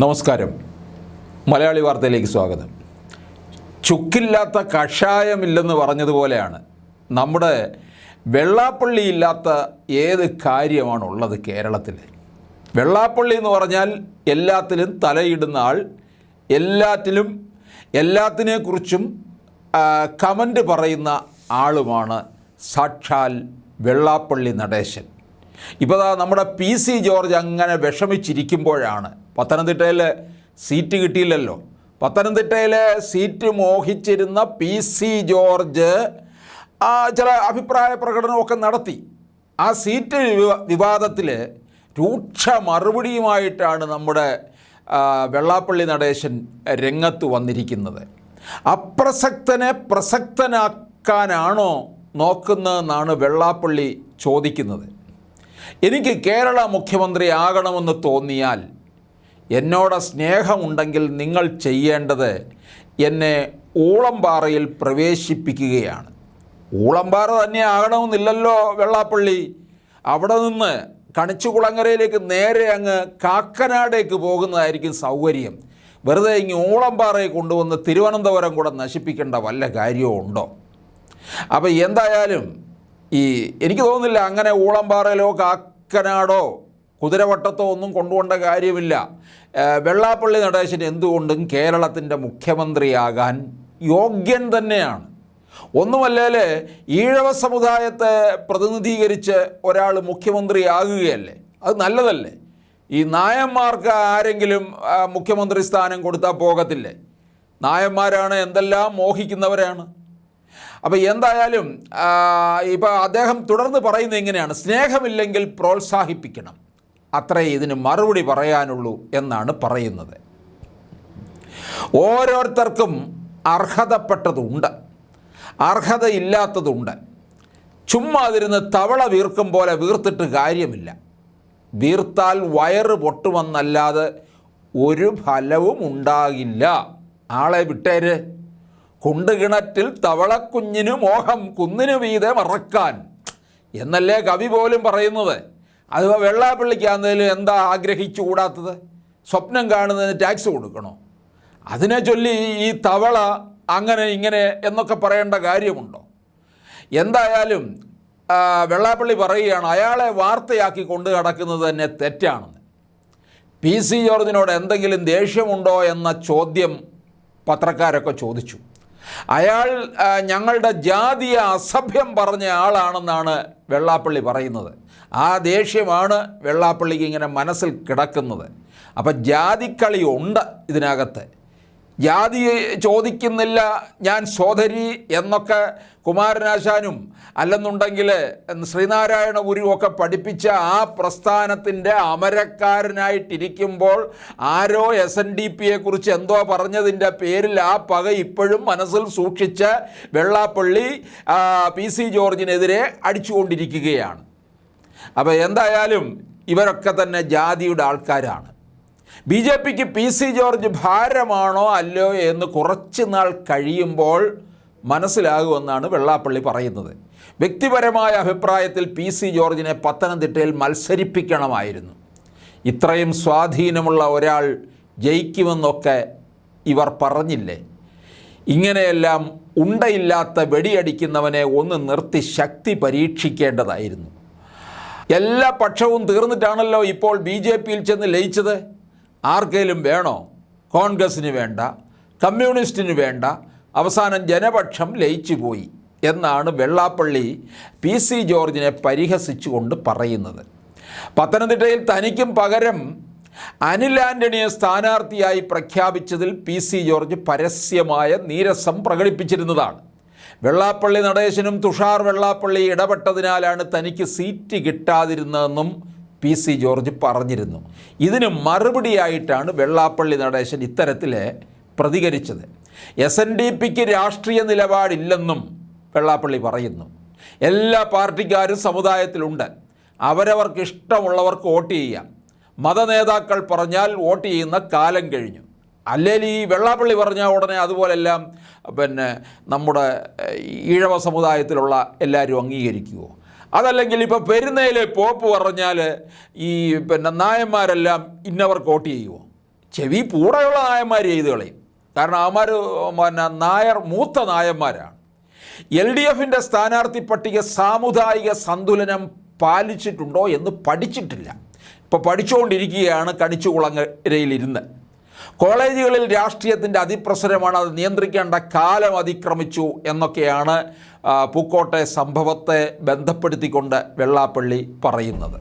നമസ്കാരം. മലയാളി വാർത്തയിലേക്ക് സ്വാഗതം. ചുക്കില്ലാത്ത കഷായമില്ലെന്ന് പറഞ്ഞതുപോലെയാണ് നമ്മുടെ വെള്ളാപ്പള്ളി ഇല്ലാത്ത ഏത് കാര്യമാണുള്ളത് കേരളത്തിൽ? വെള്ളാപ്പള്ളി എന്ന് പറഞ്ഞാൽ എല്ലാത്തിലും തലയിടുന്ന ആൾ എല്ലാറ്റിലും എല്ലാത്തിനെക്കുറിച്ചും കമന്റ് പറയുന്ന ആളുമാണ് സാക്ഷാൽ വെള്ളാപ്പള്ളി നടേശൻ. ഇപ്പോൾ നമ്മുടെ പി സി ജോർജ് അങ്ങനെ വിഷമിച്ചിരിക്കുമ്പോഴാണ് പത്തനംതിട്ടയിൽ സീറ്റ് കിട്ടിയില്ലല്ലോ. പത്തനംതിട്ടയിലെ സീറ്റ് മോഹിച്ചിരുന്ന പി സി ജോർജ് ചില അഭിപ്രായ പ്രകടനമൊക്കെ നടത്തി. ആ സീറ്റ് വിവാദത്തിൽ രൂക്ഷ മറുപടിയുമായിട്ടാണ് നമ്മുടെ വെള്ളാപ്പള്ളി നടേശൻ രംഗത്ത് വന്നിരിക്കുന്നത്. അപ്രസക്തനെ പ്രസക്തനാക്കാനാണോ നോക്കുന്നതെന്നാണ് വെള്ളാപ്പള്ളി ചോദിക്കുന്നത്. എനിക്ക് കേരള മുഖ്യമന്ത്രി ആകണമെന്ന് തോന്നിയാൽ എന്നോട് സ്നേഹമുണ്ടെങ്കിൽ നിങ്ങൾ ചെയ്യേണ്ടത് എന്നെ ഊളംപാറയിൽ പ്രവേശിപ്പിക്കുകയാണ്. ഊളംപാറ തന്നെ ആകണമെന്നില്ലല്ലോ വെള്ളാപ്പള്ളി. അവിടെ നിന്ന് കണിച്ചുകുളങ്ങരയിലേക്ക് നേരെ അങ്ങ് കാക്കനാടേക്ക് പോകുന്നതായിരിക്കും സൗകര്യം. വെറുതെ ഇങ്ങ് ഊളംപാറയെ കൊണ്ടുവന്ന് തിരുവനന്തപുരം കൂടെ നശിപ്പിക്കേണ്ട വല്ല കാര്യവും ഉണ്ടോ? അപ്പോൾ എന്തായാലും ഈ എനിക്ക് തോന്നുന്നില്ല അങ്ങനെ ഊളംപാറയിലോ കാക്കനാടോ കുതിരവട്ടത്തോ ഒന്നും കൊണ്ടുപോകേണ്ട കാര്യമില്ല. വെള്ളാപ്പള്ളി നടേശൻ എന്തുകൊണ്ടും കേരളത്തിന്റെ മുഖ്യമന്ത്രിയാകാൻ യോഗ്യൻ തന്നെയാണ്. ഒന്നുമല്ലേ ഈഴവ സമുദായത്തെ പ്രതിനിധീകരിച്ച് ഒരാൾ മുഖ്യമന്ത്രിയാകുകയല്ലേ? അത് നല്ലതല്ലേ? ഈ നായന്മാർക്ക് ആരെങ്കിലും മുഖ്യമന്ത്രി സ്ഥാനം കൊടുത്താൽ പോകത്തില്ലേ? നായന്മാരാണ് എന്തെല്ലാം മോഹിക്കുന്നവരാണ്? അപ്പോൾ എന്തായാലും ഇപ്പോൾ അദ്ദേഹം തുടർന്ന് പറയുന്നത് എങ്ങനെയാണ്? സ്നേഹമില്ലെങ്കിൽ പ്രോത്സാഹിപ്പിക്കണം. അത്രേ ഇതിന് മറുപടി പറയാനുള്ളൂ എന്നാണ് പറയുന്നത്. ഓരോരുത്തർക്കും അർഹതപ്പെട്ടതുണ്ട്. അർഹതയില്ലാത്തതുണ്ട്. ചുമ്മാ അതിരുന്ന് തവള വീർക്കും പോലെ വീർത്തിട്ട് കാര്യമില്ല. വീർത്താൽ വയറ് പൊട്ടുമെന്നല്ലാതെ ഒരു ഫലവും ഉണ്ടാകില്ല. ആളെ വിട്ടേര്. കുണ്ടുകിണറ്റിൽ തവളക്കുഞ്ഞിനു മോഹം കുന്നിനു വീതെ മറക്കാൻ. എന്നല്ലേ കവി പോലും പറയുന്നത്? അത് വെള്ളാപ്പള്ളിക്കാന്നതിൽ എന്താ ആഗ്രഹിച്ചുകൂടാത്തത് സ്വപ്നം കാണുന്നതിന് ടാക്സ് കൊടുക്കണോ? അതിനെ ചൊല്ലി ഈ തവള അങ്ങനെ ഇങ്ങനെ എന്നൊക്കെ പറയേണ്ട കാര്യമുണ്ടോ? എന്തായാലും വെള്ളാപ്പള്ളി പറയുകയാണ് അയാളെ വാർത്തയാക്കി കൊണ്ട് നടക്കുന്നത് തന്നെ തെറ്റാണെന്ന്. പി സി ജോർജിനോട് എന്തെങ്കിലും ദേഷ്യമുണ്ടോ എന്ന ചോദ്യം പത്രക്കാരൊക്കെ ചോദിച്ചു. അയാൾ ഞങ്ങളുടെ ജാതിയെ അസഭ്യം പറഞ്ഞ ആളാണെന്നാണ് വെള്ളാപ്പള്ളി പറയുന്നത്. ആ ദേഷ്യമാണ് വെള്ളാപ്പള്ളിക്ക് ഇങ്ങനെ മനസ്സിൽ കിടക്കുന്നത്. അപ്പം ജാതിക്കളി ഉണ്ട് ഇതിനകത്ത്. ജാതി ചോദിക്കുന്നില്ല ഞാൻ സോദരി എന്നൊക്കെ കുമാരനാശാനും അല്ലെന്നുണ്ടെങ്കിൽ ശ്രീനാരായണ ഗുരുവൊക്കെ പഠിപ്പിച്ച ആ പ്രസ്ഥാനത്തിന്റെ അമരക്കാരനായിട്ടിരിക്കുമ്പോൾ ആരോ എസ് എൻ ഡി പിയെ കുറിച്ച് എന്തോ പറഞ്ഞതിന്റെ പേരിൽ ആ പക ഇപ്പോഴും മനസ്സിൽ സൂക്ഷിച്ച് വെള്ളാപ്പള്ളി പി സി ജോർജിനെതിരെ അടിച്ചുകൊണ്ടിരിക്കുകയാണ്. അപ്പോൾ എന്തായാലും ഇവരൊക്കെ തന്നെ ജാതിയുടെ ആൾക്കാരാണ്. ബി ജെ പിക്ക് പി സി ജോർജ് ഭാരമാണോ അല്ലയോ എന്ന് കുറച്ച് നാൾ കഴിയുമ്പോൾ മനസ്സിലാകുമെന്നാണ് വെള്ളാപ്പള്ളി പറയുന്നത്. വ്യക്തിപരമായ അഭിപ്രായത്തിൽ പി സി ജോർജിനെ പത്തനംതിട്ടയിൽ മത്സരിപ്പിക്കണമായിരുന്നു. ഇത്രയും സ്വാധീനമുള്ള ഒരാൾ ജയിക്കുമെന്നൊക്കെ ഇവർ പറഞ്ഞില്ലേ? ഇങ്ങനെയെല്ലാം ഉണ്ടയില്ലാത്ത വെടിയടിക്കുന്നവനെ ഒന്ന് നിർത്തി ശക്തി പരീക്ഷിക്കേണ്ടതായിരുന്നു. എല്ലാ പക്ഷവും തീർന്നിട്ടാണല്ലോ ഇപ്പോൾ ബി ജെ പിയിൽ ചെന്ന് ലയിച്ചത്. ആർക്കേലും വേണോ? കോൺഗ്രസ്സിന് വേണ്ട കമ്മ്യൂണിസ്റ്റിന് വേണ്ട അവസാനം ജനപക്ഷം ലയിച്ചു പോയി എന്നാണ് വെള്ളാപ്പള്ളി പി സി ജോർജിനെ പരിഹസിച്ചുകൊണ്ട് പറയുന്നത്. പത്തനംതിട്ടയിൽ തനിക്കും പകരം അനിൽ ആന്റണിയെ സ്ഥാനാർത്ഥിയായി പ്രഖ്യാപിച്ചതിൽ പി സി ജോർജ് പരസ്യമായ നീരസം പ്രകടിപ്പിച്ചിരുന്നതാണ്. വെള്ളാപ്പള്ളി നടേശനും തുഷാർ വെള്ളാപ്പള്ളി ഇടപെട്ടതിനാലാണ് തനിക്ക് സീറ്റ് കിട്ടാതിരുന്നതെന്നും പി സി ജോർജ് പറഞ്ഞിരുന്നു. ഇതിന് മറുപടിയായിട്ടാണ് വെള്ളാപ്പള്ളി നടേശൻ ഇത്തരത്തിൽ പ്രതികരിച്ചത്. എസ് എൻ ഡി പിക്ക് രാഷ്ട്രീയ നിലപാടില്ലെന്നും വെള്ളാപ്പള്ളി പറയുന്നു. എല്ലാ പാർട്ടിക്കാരും സമുദായത്തിലുണ്ട്. അവരവർക്ക് ഇഷ്ടമുള്ളവർക്ക് വോട്ട് ചെയ്യാം. മതനേതാക്കൾ പറഞ്ഞാൽ വോട്ട് ചെയ്യുന്ന കാലം കഴിഞ്ഞു. അല്ലെങ്കിൽ ഈ വെള്ളാപ്പള്ളി പറഞ്ഞ ഉടനെ അതുപോലെല്ലാം പിന്നെ നമ്മുടെ ഈഴവ സമുദായത്തിലുള്ള എല്ലാവരും അംഗീകരിക്കുമോ അതല്ലെങ്കിൽ ഇപ്പോൾ പെരുന്നയിലെ പോപ്പ് പറഞ്ഞാൽ ഈ പിന്നെ നായന്മാരെല്ലാം ഇന്നവർക്ക് വോട്ട് ചെയ്യുമോ ചെവി പൂടെയുള്ള നായന്മാർ ചെയ്ത് കളയും. കാരണം അവന്മാർ പിന്നെ നായർ മൂത്ത നായന്മാരാണ്. എൽ ഡി എഫിന്റെ സ്ഥാനാർത്ഥി പട്ടിക സാമുദായിക സന്തുലനം പാലിച്ചിട്ടുണ്ടോ എന്ന് പഠിച്ചിട്ടില്ല. ഇപ്പോൾ പഠിച്ചുകൊണ്ടിരിക്കുകയാണ് കണിച്ചുകുളങ്ങരയിലിരുന്ന് കോളേജുകളിൽ രാഷ്ട്രീയത്തിന്റെ അതിപ്രസരമാണ് അത് നിയന്ത്രിക്കേണ്ട കാലം അതിക്രമിച്ചു എന്നൊക്കെയാണ് പൂക്കോട്ടെ സംഭവത്തെ ബന്ധപ്പെടുത്തിക്കൊണ്ട് വെള്ളാപ്പള്ളി പറയുന്നത്.